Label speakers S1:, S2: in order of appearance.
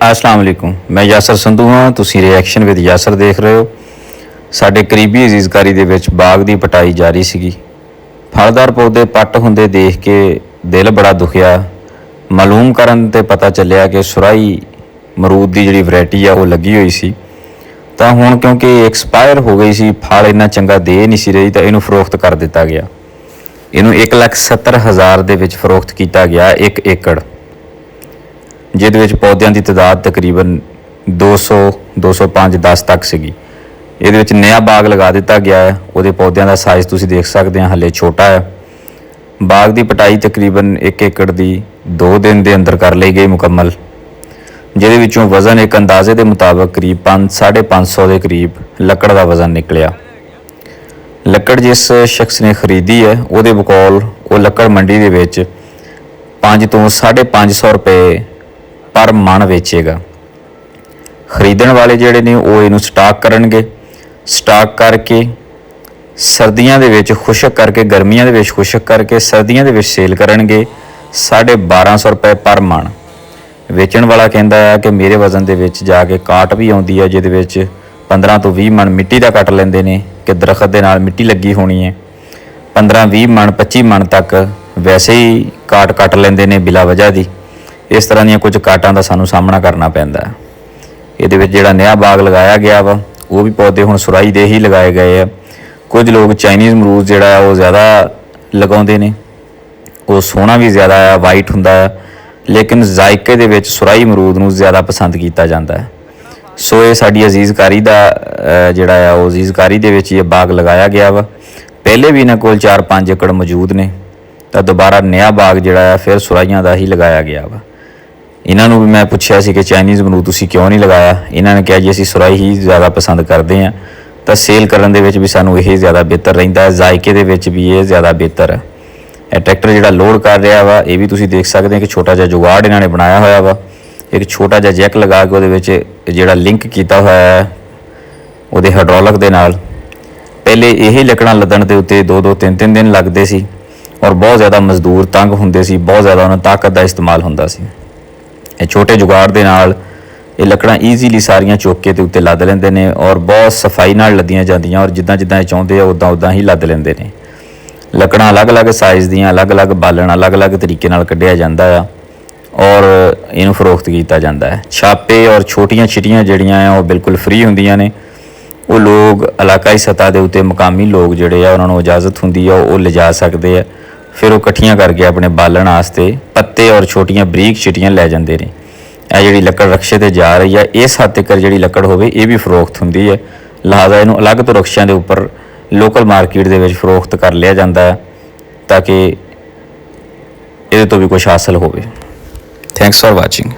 S1: ਅਸਲਾਮ ਅਲੈਕੁਮ ਮੈਂ ਯਾਸਰ ਸੰਧੂ ਹਾਂ ਤੁਸੀਂ ਰਿਐਕਸ਼ਨ ਵਿਦ ਯਾਸਰ ਦੇਖ ਰਹੇ ਹੋ। ਸਾਡੇ ਕਰੀਬੀ ਅਜ਼ੀਜ਼ਕਾਰੀ ਦੇ ਵਿੱਚ ਬਾਗ ਦੀ ਪਟਾਈ ਜਾਰੀ ਸੀਗੀ। ਫਲਦਾਰ ਪੌਦੇ ਪੱਟ ਹੁੰਦੇ ਦੇਖ ਕੇ ਦਿਲ ਬੜਾ ਦੁਖਿਆ। ਮਾਲੂਮ ਕਰਨ ਤੇ ਪਤਾ ਚੱਲਿਆ ਕਿ ਸੁਰਾਈ ਮਰੂਦ ਦੀ ਜਿਹੜੀ ਵੈਰਾਈਟੀ ਆ ਉਹ ਲੱਗੀ ਹੋਈ ਸੀ। ਤਾਂ ਹੁਣ ਕਿਉਂਕਿ ਐਕਸਪਾਇਰ ਹੋ ਗਈ ਸੀ ਫਲ ਇੰਨਾ ਚੰਗਾ ਦੇ ਨਹੀਂ ਸੀ ਰਹੀ ਤਾਂ ਇਹਨੂੰ ਫਰੋਖਤ ਕਰ ਦਿੱਤਾ ਗਿਆ। ਇਹਨੂੰ 1,70,000 ਦੇ ਵਿੱਚ ਫਰੋਖਤ ਕੀਤਾ ਗਿਆ 1 ਏਕੜ। ਜਿਹਦੇ ਵਿੱਚ ਪੌਦਿਆਂ ਦੀ ਤਾਦਾਦ ਤਕਰੀਬਨ 200 205 10 ਤੱਕ ਸੀਗੀ। ਇਹਦੇ ਵਿੱਚ ਨया ਬਾਗ ਲਗਾ ਦਿੱਤਾ ਗਿਆ ਹੈ। ਉਹਦੇ ਪੌਦਿਆਂ ਦਾ ਸਾਈਜ਼ ਤੁਸੀਂ ਦੇਖ ਸਕਦੇ ਹਾਂ, ਹਲੇ ਛੋਟਾ ਹੈ। ਬਾਗ ਦੀ ਪਟਾਈ ਤਕਰੀਬਨ 1 ਏਕੜ ਦੀ 2 ਦਿਨ ਦੇ ਅੰਦਰ ਕਰ ਲਈ ਗਈ ਮੁਕੰਮਲ। ਜਿਹਦੇ ਵਿੱਚੋਂ ਵਜ਼ਨ ਇੱਕ ਅੰਦਾਜ਼ੇ ਦੇ ਮੁਤਾਬਕ ਕਰੀਬ 5 550 ਦੇ ਕਰੀਬ ਲੱਕੜ ਦਾ ਵਜ਼ਨ ਨਿਕਲਿਆ। ਲੱਕੜ ਜਿਸ ਸ਼ਖਸ ਨੇ ਖਰੀਦੀ ਹੈ, ਉਹਦੇ ਬਕੌਲ ਉਹ ਲੱਕੜ ਮੰਡੀ ਦੇ ਵਿੱਚ 5 ਤੋਂ 550 ਰੁਪਏ ਪਰ ਮਨ ਵੇਚੇਗਾ। ਖਰੀਦਣ ਵਾਲੇ ਜਿਹੜੇ ਨੇ, ਉਹ ਇਹਨੂੰ ਸਟਾਕ ਕਰਨਗੇ। ਸਟਾਕ ਕਰਕੇ ਸਰਦੀਆਂ ਦੇ ਵਿੱਚ ਖੁਸ਼ਕ ਕਰਕੇ, ਗਰਮੀਆਂ ਦੇ ਵਿੱਚ ਖੁਸ਼ਕ ਕਰਕੇ ਸਰਦੀਆਂ ਦੇ ਵਿੱਚ ਸੇਲ ਕਰਨਗੇ 1250 ਰੁਪਏ ਪਰ ਮਣ। ਵੇਚਣ ਵਾਲਾ ਕਹਿੰਦਾ ਆ ਕਿ ਮੇਰੇ ਵਜ਼ਨ ਦੇ ਵਿੱਚ ਜਾ ਕੇ ਕਾਟ ਵੀ ਆਉਂਦੀ ਹੈ ਜਿਹਦੇ ਵਿੱਚ 15 ਤੋਂ 20 ਮਣ ਮਿੱਟੀ ਦਾ ਕੱਟ ਲੈਂਦੇ ਨੇ, ਕਿ ਦਰਖਤ ਦੇ ਨਾਲ ਮਿੱਟੀ ਲੱਗੀ ਹੋਣੀ ਹੈ। 15 20 ਮਣ 25 ਮਣ ਤੱਕ ਵੈਸੇ ਹੀ ਕਾਟ ਕੱਟ ਲੈਂਦੇ ਨੇ ਬਿਲਾ ਵਜ੍ਹਾ ਦੀ। ਇਸ ਤਰ੍ਹਾਂ ਦੀਆਂ ਕੁਝ ਕਾਟਾਂ ਦਾ ਸਾਨੂੰ ਸਾਹਮਣਾ ਕਰਨਾ ਪੈਂਦਾ ਹੈ। ਇਹਦੇ ਵਿੱਚ ਜਿਹੜਾ ਨਿਆ ਬਾਗ ਲਗਾਇਆ ਗਿਆ ਵਾ, ਉਹ ਵੀ ਪੌਦੇ ਹੁਣ ਸੁਰਾਈ ਦੇ ਹੀ ਲਗਾਏ ਗਏ ਆ। ਕੁਝ ਲੋਕ ਚਾਈਨੀਜ਼ ਅਮਰੂਦ ਜਿਹੜਾ ਆ, ਉਹ ਜ਼ਿਆਦਾ ਲਗਾਉਂਦੇ ਨੇ। ਉਹ ਸੋਹਣਾ ਵੀ ਜ਼ਿਆਦਾ ਆ ਵਾਈਟ ਹੁੰਦਾ ਆ। ਲੇਕਿਨ ਜ਼ਾਇਕੇ ਦੇ ਵਿੱਚ ਸੁਰਾਈ ਅਮਰੂਦ ਨੂੰ ਜ਼ਿਆਦਾ ਪਸੰਦ ਕੀਤਾ ਜਾਂਦਾ ਹੈ। ਸੋ ਇਹ ਸਾਡੀ ਅਜ਼ੀਜ਼ਕਾਰੀ ਦਾ ਜਿਹੜਾ ਆ, ਉਹ ਅਜ਼ੀਜ਼ਕਾਰੀ ਦੇ ਵਿੱਚ ਇਹ ਬਾਗ ਲਗਾਇਆ ਗਿਆ ਵਾ। ਪਹਿਲੇ ਵੀ ਇਹਨਾਂ ਕੋਲ 4-5 ਏਕੜ ਮੌਜੂਦ ਨੇ। ਤਾਂ ਦੁਬਾਰਾ ਨਿਆ ਬਾਗ ਜਿਹੜਾ ਆ, ਫਿਰ ਸੁਰਾਈਆਂ ਦਾ ਹੀ ਲਗਾਇਆ ਗਿਆ ਵਾ। ਇਹਨਾਂ ਨੂੰ ਵੀ ਮੈਂ ਪੁੱਛਿਆ ਸੀ ਕਿ ਚਾਈਨੀਜ਼ ਅਮਰੂਦ ਤੁਸੀਂ ਕਿਉਂ ਨਹੀਂ ਲਗਾਇਆ? ਇਹਨਾਂ ਨੇ ਕਿਹਾ ਜੀ, ਅਸੀਂ ਸੁਰਾਈ ਹੀ ਜ਼ਿਆਦਾ ਪਸੰਦ ਕਰਦੇ ਹਾਂ। ਤਾਂ ਸੇਲ ਕਰਨ ਦੇ ਵਿੱਚ ਵੀ ਸਾਨੂੰ ਇਹ ਜ਼ਿਆਦਾ ਬਿਹਤਰ ਰਹਿੰਦਾ ਹੈ। ਜ਼ਾਇਕੇ ਦੇ ਵਿੱਚ ਵੀ ਇਹ ਜ਼ਿਆਦਾ ਬਿਹਤਰ ਹੈ। ਇਹ ਟਰੈਕਟਰ ਜਿਹੜਾ ਲੋਡ ਕਰ ਰਿਹਾ ਵਾ, ਇਹ ਵੀ ਤੁਸੀਂ ਦੇਖ ਸਕਦੇ ਹੋ ਕਿ ਛੋਟਾ ਜਿਹਾ ਜੁਗਾੜ ਇਹਨਾਂ ਨੇ ਬਣਾਇਆ ਹੋਇਆ ਵਾ। ਇੱਕ ਛੋਟਾ ਜਿਹਾ ਜੈਕ ਲਗਾ ਕੇ ਉਹਦੇ ਵਿੱਚ ਜਿਹੜਾ ਲਿੰਕ ਕੀਤਾ ਹੋਇਆ ਹੈ, ਉਹਦੇ ਹਾਈਡ੍ਰੋਲਿਕ ਦੇ ਨਾਲ। ਪਹਿਲੇ ਇਹ ਲੱਕੜਾਂ ਲੱਦਣ ਦੇ ਉੱਤੇ 2-2 3-3 ਦਿਨ ਲੱਗਦੇ ਸੀ। ਔਰ ਬਹੁਤ ਜ਼ਿਆਦਾ ਮਜ਼ਦੂਰ ਤੰਗ ਹੁੰਦੇ ਸੀ, ਬਹੁਤ ਜ਼ਿਆਦਾ ਉਹਨਾਂ ਤਾਕਤ ਦਾ ਇਸਤੇਮਾਲ ਹੁੰਦਾ ਸੀ। ਇਹ ਛੋਟੇ ਜੁਗਾੜ ਦੇ ਨਾਲ ਇਹ ਲੱਕੜਾਂ ਈਜ਼ੀਲੀ ਸਾਰੀਆਂ ਚੁੱਕ ਦੇ ਉੱਤੇ ਲੱਦ ਲੈਂਦੇ ਨੇ ਔਰ ਬਹੁਤ ਸਫ਼ਾਈ ਨਾਲ ਲੱਦੀਆਂ ਜਾਂਦੀਆਂ ਔਰ ਜਿੱਦਾਂ ਜਿੱਦਾਂ ਇਹ ਚਾਹੁੰਦੇ ਆ ਉਦਾਂ ਉਦਾਂ ਹੀ ਲੱਦ ਲੈਂਦੇ ਨੇ। ਲੱਕੜਾਂ ਅਲੱਗ-ਅਲੱਗ ਸਾਈਜ਼ ਦੀਆਂ, ਅਲੱਗ-ਅਲੱਗ ਬਾਲਣ, ਅਲੱਗ-ਅਲੱਗ ਤਰੀਕੇ ਨਾਲ ਕੱਢਿਆ ਜਾਂਦਾ ਆ ਔਰ ਇਹਨੂੰ ਫਰੋਖਤ ਕੀਤਾ ਜਾਂਦਾ ਹੈ। ਛਾਪੇ ਔਰ ਛੋਟੀਆਂ ਛਿਟੀਆਂ ਜਿਹੜੀਆਂ ਆ, ਉਹ ਬਿਲਕੁਲ ਫ੍ਰੀ ਹੁੰਦੀਆਂ ਨੇ। ਉਹ ਲੋਕ ਇਲਾਕਾਈ ਸਤਹ ਦੇ ਉੱਤੇ ਮਕਾਮੀ ਲੋਕ ਜਿਹੜੇ ਆ, ਉਹਨਾਂ ਨੂੰ ਇਜਾਜ਼ਤ ਹੁੰਦੀ ਆ, ਉਹ ਲਿਜਾ ਸਕਦੇ ਆ। ਫਿਰ ਉਹ ਇਕੱਠੀਆਂ ਕਰਕੇ ਆਪਣੇ ਬਾਲਣ ਵਾਸਤੇ ਪੱਤੇ ਔਰ ਛੋਟੀਆਂ ਬਰੀਕ ਛਿਟੀਆਂ ਲੈ ਜਾਂਦੇ ਨੇ। ਇਹ ਜਿਹੜੀ ਲੱਕੜ ਰਕਸ਼ੇ ਤੇ ਜਾ ਰਹੀ ਹੈ ਇਸ ਹੱਦ ਤੱਕ ਜਿਹੜੀ ਲੱਕੜ ਹੋਵੇ, ਇਹ ਵੀ ਫਰੋਖਤ ਹੁੰਦੀ ਹੈ। ਲਿਹਾਜ਼ਾ ਇਹਨੂੰ ਅਲੱਗ ਤੋਂ ਰਕਸ਼ਿਆਂ ਦੇ ਉੱਪਰ ਲੋਕਲ ਮਾਰਕੀਟ ਦੇ ਵਿੱਚ ਫਰੋਖਤ ਕਰ ਲਿਆ ਜਾਂਦਾ ਹੈ ਤਾਂ ਕਿ ਇਹਦੇ ਤੋਂ ਵੀ ਕੁਝ ਹਾਸਲ ਹੋਵੇ। Thanks for watching